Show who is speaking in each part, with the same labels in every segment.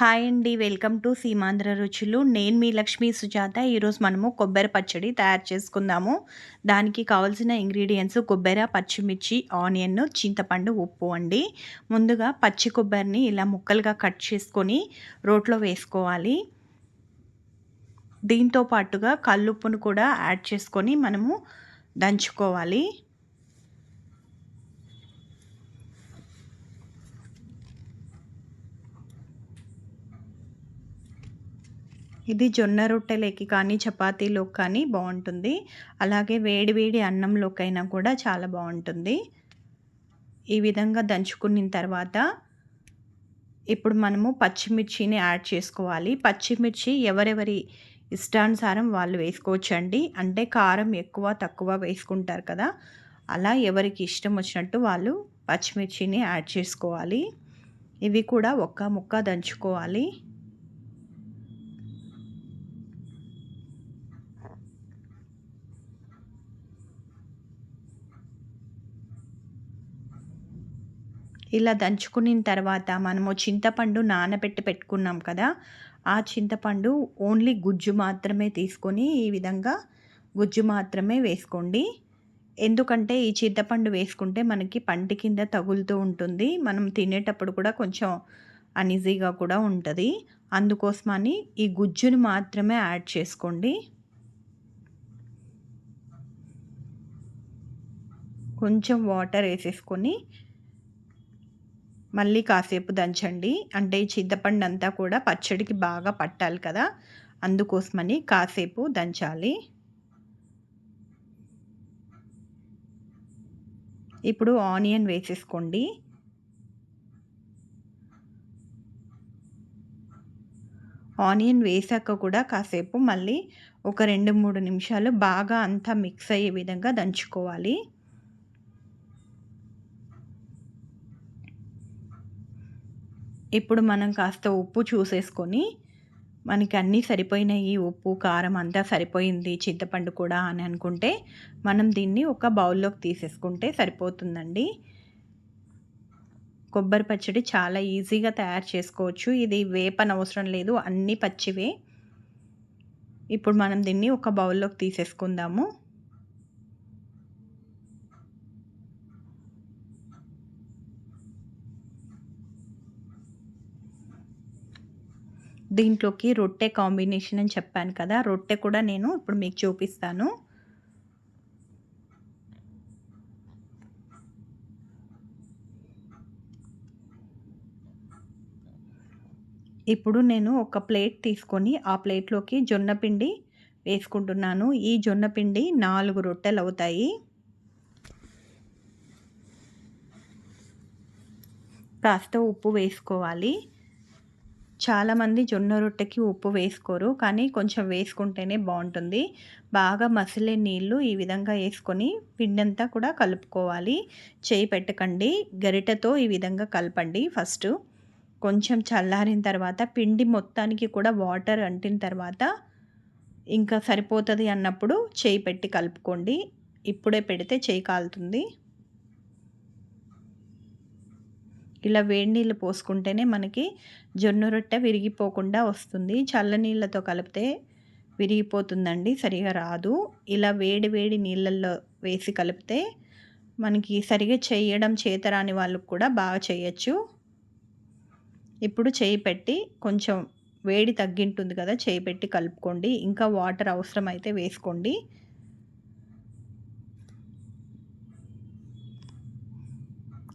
Speaker 1: Hi అండి. Welcome to Seemandhra రుచులు. నేను మీ లక్ష్మీ సుజాత. ఈరోజు మనము కొబ్బరి పచ్చడి తయారు చేసుకుందాము. దానికి కావాల్సిన ఇంగ్రీడియంట్స్ కొబ్బరి పచ్చిమిర్చి ఆనియన్ చింతపండు ఉప్పు అండి. ముందుగా పచ్చి కొబ్బరిని ఇలా ముక్కలుగా కట్ చేసుకొని రోట్లో వేసుకోవాలి. దీంతో పాటుగా కల్లుప్పును కూడా యాడ్ చేసుకొని మనము దంచుకోవాలి. ఇది జొన్న రొట్టెలకి కానీ చపాతీలో కానీ బాగుంటుంది అలాగే వేడి వేడి అన్నంలోకైనా కూడా చాలా బాగుంటుంది ఈ విధంగా దంచుకున్న తర్వాత ఇప్పుడు మనము పచ్చిమిర్చిని యాడ్ చేసుకోవాలి. పచ్చిమిర్చి ఎవరెవరి ఇష్టానుసారం వాళ్ళు వేసుకోవచ్చండి. అంటే కారం ఎక్కువ తక్కువ వేసుకుంటారు కదా. అలా ఎవరికి ఇష్టం వచ్చినట్టు వాళ్ళు పచ్చిమిర్చిని యాడ్ చేసుకోవాలి. ఇవి కూడా ఒక్క ముక్క దంచుకోవాలి. ఇలా దంచుకున్న తర్వాత మనము చింతపండు నానబెట్టి పెట్టుకున్నాం కదా ఆ చింతపండు ఓన్లీ గుజ్జు మాత్రమే తీసుకొని ఈ విధంగా గుజ్జు మాత్రమే వేసుకోండి. ఎందుకంటే ఈ చింతపండు వేసుకుంటే మనకి పంటి కింద తగులుతూ ఉంటుంది. మనం తినేటప్పుడు కూడా కొంచెం అన్ఈజీగా కూడా ఉంటుంది. అందుకోసమని ఈ గుజ్జును మాత్రమే యాడ్ చేసుకోండి. కొంచెం వాటర్ వేసేసుకొని మళ్ళీ కాసేపు దంచండి. అంటే ఈ చింతపండు అంతా కూడా పచ్చడికి బాగా పట్టాలి కదా. అందుకోసమని కాసేపు దంచాలి. ఇప్పుడు ఆనియన్ వేసేసుకోండి. ఆనియన్ వేసాక కూడా కాసేపు మళ్ళీ ఒక రెండు మూడు నిమిషాలు బాగా అంతా మిక్స్ అయ్యే విధంగా దంచుకోవాలి. ఇప్పుడు మనం కాస్త ఉప్పు చూసేసుకొని మనకి అన్నీ సరిపోయినాయి. ఉప్పు కారం అంతా సరిపోయింది. చింతపండు కూడా అని అనుకుంటే మనం దీన్ని ఒక బౌల్లోకి తీసేసుకుంటే సరిపోతుందండి. కొబ్బరి పచ్చడి చాలా ఈజీగా తయారు చేసుకోవచ్చు. ఇది వేపన అవసరం లేదు. అన్నీ పచ్చివే. ఇప్పుడు మనం దీన్ని ఒక బౌల్లోకి తీసేసుకుందాము. దీంట్లోకి రొట్టె కాంబినేషన్ అని చెప్పాను కదా రొట్టె కూడా నేను ఇప్పుడు మీకు చూపిస్తాను. ఇప్పుడు నేను ఒక ప్లేట్ తీసుకొని ఆ ప్లేట్లోకి జొన్నపిండి వేసుకుంటున్నాను. ఈ జొన్నపిండి నాలుగు రొట్టెలు అవుతాయి. కాస్త ఉప్పు వేసుకోవాలి. చాలామంది జొన్న రొట్టెకి ఉప్పు వేసుకోరు కానీ కొంచెం వేసుకుంటేనే బాగుంటుంది. బాగా మసిలే నీళ్ళు ఈ విధంగా వేసుకొని పిండంతా కూడా కలుపుకోవాలి. చేయి పెట్టకండి గరిటతో ఈ విధంగా కలపండి ఫస్ట్. కొంచెం చల్లారిన తర్వాత పిండి మొత్తానికి కూడా వాటర్ అంటిన తర్వాత ఇంకా సరిపోతుంది అన్నప్పుడు చేయి పెట్టి కలుపుకోండి. ఇప్పుడే పెడితే చేయి కాలుతుంది. ఇలా వేడి నీళ్ళు పోసుకుంటేనే మనకి జొన్న రొట్టె విరిగిపోకుండా వస్తుంది. చల్ల నీళ్ళతో కలిపితే విరిగిపోతుందండి సరిగా రాదు. ఇలా వేడి వేడి నీళ్ళల్లో వేసి కలిపితే మనకి సరిగా చేయడం చేతరాని వాళ్ళకు కూడా బాగా చేయొచ్చు. ఇప్పుడు చేయి పెట్టి కొంచెం వేడి తగ్గింటుంది కదా చేయి పెట్టి కలుపుకోండి. ఇంకా వాటర్ అవసరం అయితే వేసుకోండి.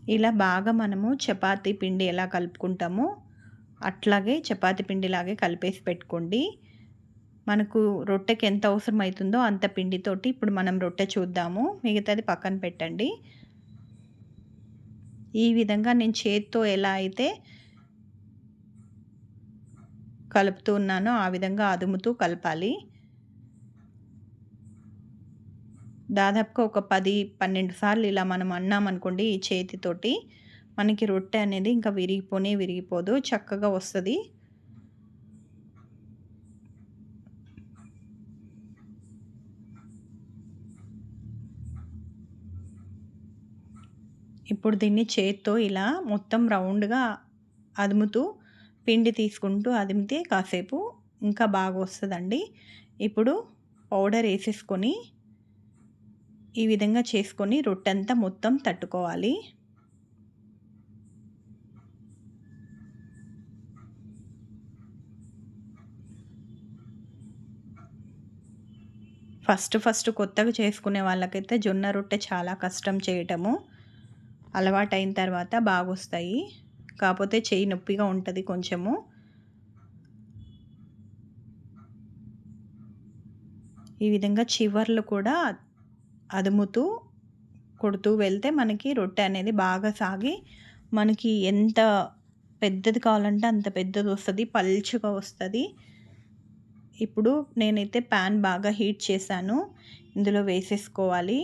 Speaker 1: ఇలా బాగా మనము చపాతీ పిండి ఎలా కలుపుకుంటామో అట్లాగే చపాతీ పిండిలాగే కలిపేసి పెట్టుకోండి. మనకు రొట్టెకి ఎంత అవసరం అవుతుందో అంత పిండితోటి ఇప్పుడు మనం రొట్టె చూద్దాము. మిగతాది పక్కన పెట్టండి. ఈ విధంగా నేను చేత్తో ఎలా అయితే కలుపుతూ ఉన్నానో ఆ విధంగా అదుముతూ కలపాలి. దాదాపుగా ఒక పది పన్నెండు సార్లు ఇలా మనం అన్నామనుకోండి ఈ చేతితోటి మనకి రొట్టె అనేది ఇంకా విరిగిపోనే విరిగిపోదు చక్కగా వస్తుంది. ఇప్పుడు దీన్ని చేత్తో ఇలా మొత్తం రౌండ్గా అదుముతూ పిండి తీసుకుంటూ అదిమితే కాసేపు ఇంకా బాగా వస్తుందండి ఇప్పుడు పౌడర్ వేసేసుకొని ఈ విధంగా చేసుకొని రొట్టెంతా మొత్తం తట్టుకోవాలి. ఫస్ట్ ఫస్ట్ కొత్తగా చేసుకునే వాళ్ళకైతే జొన్న రొట్టె చాలా కష్టం చేయటము. అలవాటైన తర్వాత బాగా వస్తాయి కాకపోతే చేయి నొప్పిగా ఉంటుంది కొంచెము. ఈ విధంగా చివర్లు కూడా అదుముతూ కొడుతూ వెళ్తే మనకి రొట్టె అనేది బాగా సాగి మనకి ఎంత పెద్దది కావాలంటే అంత పెద్దది వస్తుంది పల్చగా వస్తుంది. ఇప్పుడు నేనైతే ప్యాన్ బాగా హీట్ చేశాను. ఇందులో వేసేసుకోవాలి.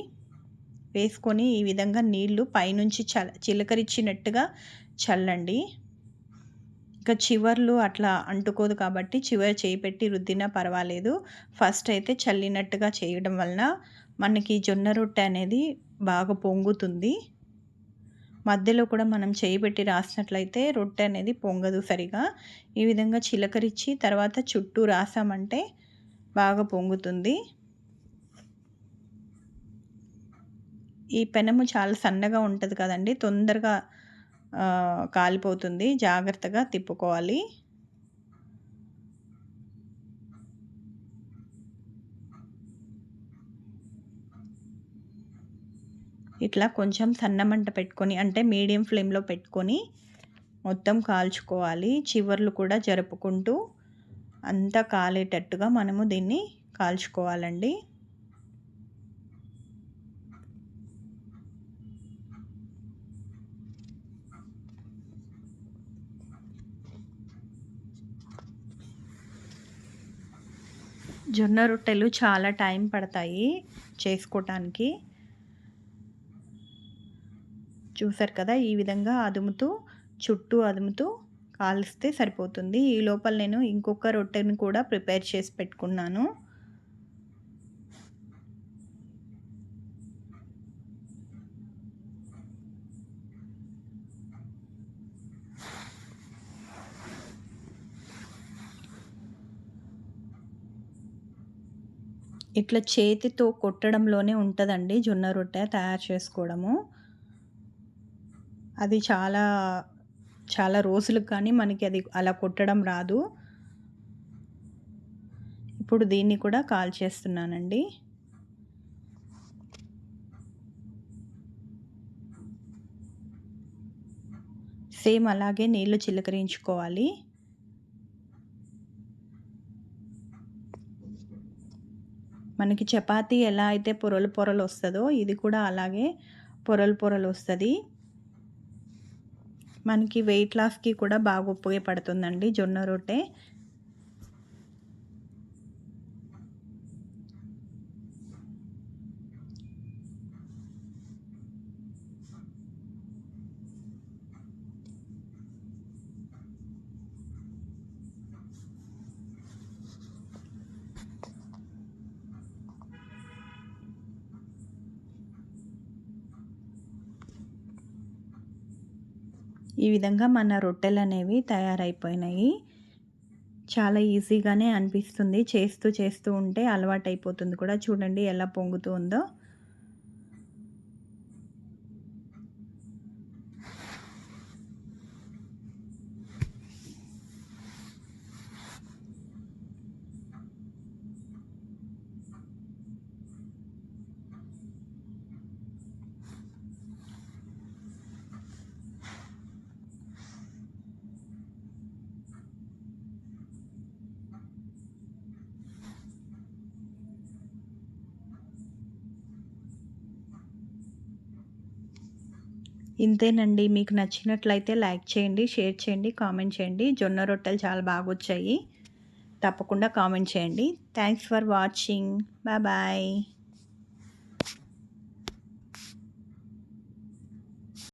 Speaker 1: వేసుకొని ఈ విధంగా నీళ్ళు పైనుంచి చల చిలకరిచ్చినట్టుగా చల్లండి. ఇంకా చివర్లు అట్లా అంటుకోదు కాబట్టి చివరి చేయి పెట్టి రుద్దినా పర్వాలేదు. ఫస్ట్ అయితే చల్లినట్టుగా చేయడం వలన మనకి జొన్న రొట్టె అనేది బాగా పొంగుతుంది. మధ్యలో కూడా మనం చేయి పెట్టి రాసినట్లయితే రొట్టె అనేది పొంగదు సరిగా. ఈ విధంగా చిలకరించి తర్వాత చుట్టూ రాసామంటే బాగా పొంగుతుంది. ఈ పెనము చాలా సన్నగా ఉంటుంది కదండి తొందరగా కాలిపోతుంది. జాగ్రత్తగా తిప్పుకోవాలి. ఇట్లా కొంచెం సన్నమంట పెట్టుకొని అంటే మీడియం ఫ్లేమ్లో పెట్టుకొని మొత్తం కాల్చుకోవాలి. చివర్లు కూడా జరుపుకుంటూ అంతా కాలేటట్టుగా మనము దీన్ని కాల్చుకోవాలండి. జొన్న రొట్టెలు చాలా టైం పడతాయి చేసుకోవటానికి చూసారు కదా! ఈ విధంగా అదుముతూ చుట్టూ అదుముతూ కాలిస్తే సరిపోతుంది. ఈ లోపల నేను ఇంకొక రొట్టెని కూడా ప్రిపేర్ చేసి పెట్టుకున్నాను. ఇట్లా చేతితో కొట్టడంలోనే ఉంటుందండి జొన్న రొట్టె తయారు చేసుకోవడము. అది చాలా చాలా రోజులకు కానీ మనకి అది అలా కొట్టడం రాదు. ఇప్పుడు దీన్ని కూడా కాల్ చేస్తున్నానండి. సేమ్ అలాగే నీళ్ళు చిలకరించుకోవాలి. మనకి చపాతీ ఎలా అయితే పొరలు పొరలు వస్తుందో ఇది కూడా అలాగే పొరలు పొరలు వస్తుంది. మనకి వెయిట్ లాస్కి కూడా బాగా ఉపయోగపడుతుందండి జొన్న రొట్టె. ఈ విధంగా మన రొట్టెలు అనేవి తయారైపోయినాయి. చాలా ఈజీగానే అనిపిస్తుంది. చేస్తూ చేస్తూ ఉంటే అలవాటు అయిపోతుంది కూడా. చూడండి ఎలా పొంగుతూ ఇంతేనండి. మీకు నచ్చినట్లయితే లైక్ చేయండి షేర్ చేయండి కామెంట్ చేయండి. జొన్న రొట్టెలు చాలా బాగా వచ్చాయి. తప్పకుండా కామెంట్ చేయండి. Thanks for watching. Bye bye.